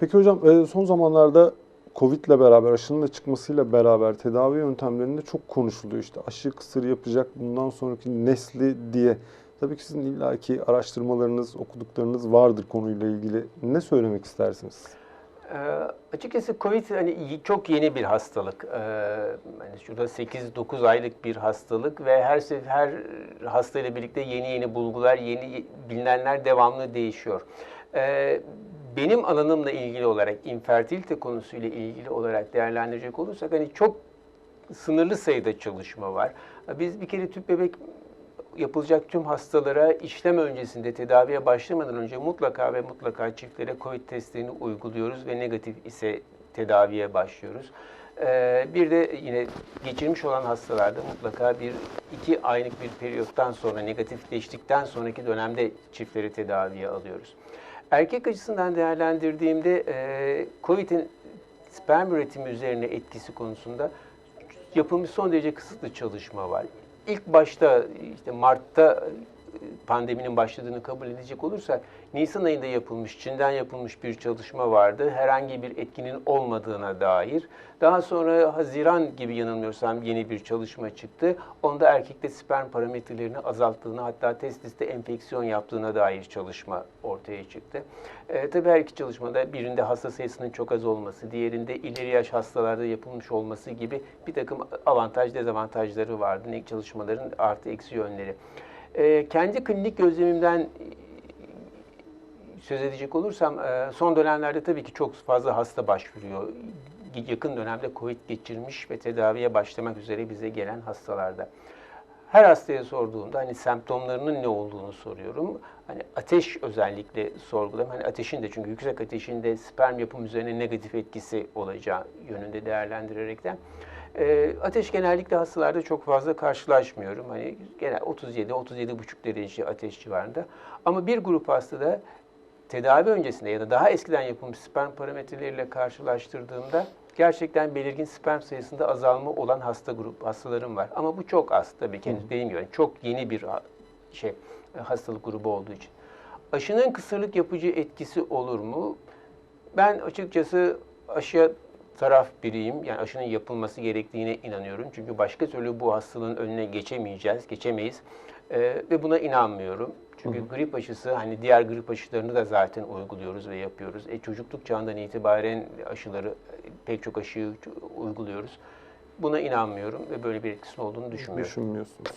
Peki hocam e, son zamanlarda Covid ile beraber, aşının da çıkmasıyla beraber tedavi yöntemlerinde çok konuşuluyor. İşte aşı kısır yapacak bundan sonraki nesli diye. Tabii ki sizin illaki araştırmalarınız, okuduklarınız vardır konuyla ilgili. Ne söylemek istersiniz? Ee, açıkçası Covid hani çok yeni bir hastalık. Ee, hani şurada 8-9 aylık bir hastalık ve her sefer her hastayla birlikte yeni yeni bulgular, yeni bilinenler devamlı değişiyor. Ee, benim alanımla ilgili olarak, infertilite konusuyla ilgili olarak değerlendirecek olursak hani çok sınırlı sayıda çalışma var. Biz bir kere tüp bebek yapılacak tüm hastalara işlem öncesinde tedaviye başlamadan önce mutlaka ve mutlaka çiftlere COVID testlerini uyguluyoruz ve negatif ise tedaviye başlıyoruz. Ee, bir de yine geçirmiş olan hastalarda mutlaka bir iki aylık bir periyottan sonra negatifleştikten sonraki dönemde çiftleri tedaviye alıyoruz. Erkek açısından değerlendirdiğimde e, COVID'in sperm üretimi üzerine etkisi konusunda yapılmış son derece kısıtlı çalışma var. İlk başta işte Mart'ta pandeminin başladığını kabul edecek olursak Nisan ayında yapılmış, Çin'den yapılmış bir çalışma vardı. Herhangi bir etkinin olmadığına dair. Daha sonra Haziran gibi yanılmıyorsam yeni bir çalışma çıktı. Onda erkekte sperm parametrelerini azalttığını hatta testiste enfeksiyon yaptığına dair çalışma ortaya çıktı. E, tabii her iki çalışmada birinde hasta sayısının çok az olması, diğerinde ileri yaş hastalarda yapılmış olması gibi bir takım avantaj dezavantajları vardı. Ne çalışmaların artı eksi yönleri. E, kendi klinik gözlemimden söz edecek olursam e, son dönemlerde tabii ki çok fazla hasta başvuruyor. Yakın dönemde COVID geçirmiş ve tedaviye başlamak üzere bize gelen hastalarda. Her hastaya sorduğumda hani semptomlarının ne olduğunu soruyorum. Hani ateş özellikle sorguluyorum. Hani ateşin de çünkü yüksek ateşin de sperm yapım üzerine negatif etkisi olacağı yönünde değerlendirerekten. E, ateş genellikle hastalarda çok fazla karşılaşmıyorum. Hani genel 37 37,5 derece ateş civarında. Ama bir grup hastada tedavi öncesinde ya da daha eskiden yapılmış sperm parametreleriyle karşılaştırdığımda gerçekten belirgin sperm sayısında azalma olan hasta grup hastalarım var. Ama bu çok az tabii ki. Gibi yani çok yeni bir şey e, hastalık grubu olduğu için. Aşının kısırlık yapıcı etkisi olur mu? Ben açıkçası aşıya taraf biriyim. Yani aşının yapılması gerektiğine inanıyorum. Çünkü başka türlü bu hastalığın önüne geçemeyeceğiz, geçemeyiz. Ee, ve buna inanmıyorum. Çünkü grip aşısı hani diğer grip aşılarını da zaten uyguluyoruz ve yapıyoruz. E, çocukluk çağından itibaren aşıları pek çok aşıyı uyguluyoruz. Buna inanmıyorum ve böyle bir etkisinin olduğunu düşünmüyorum. Düşünmüyorsunuz.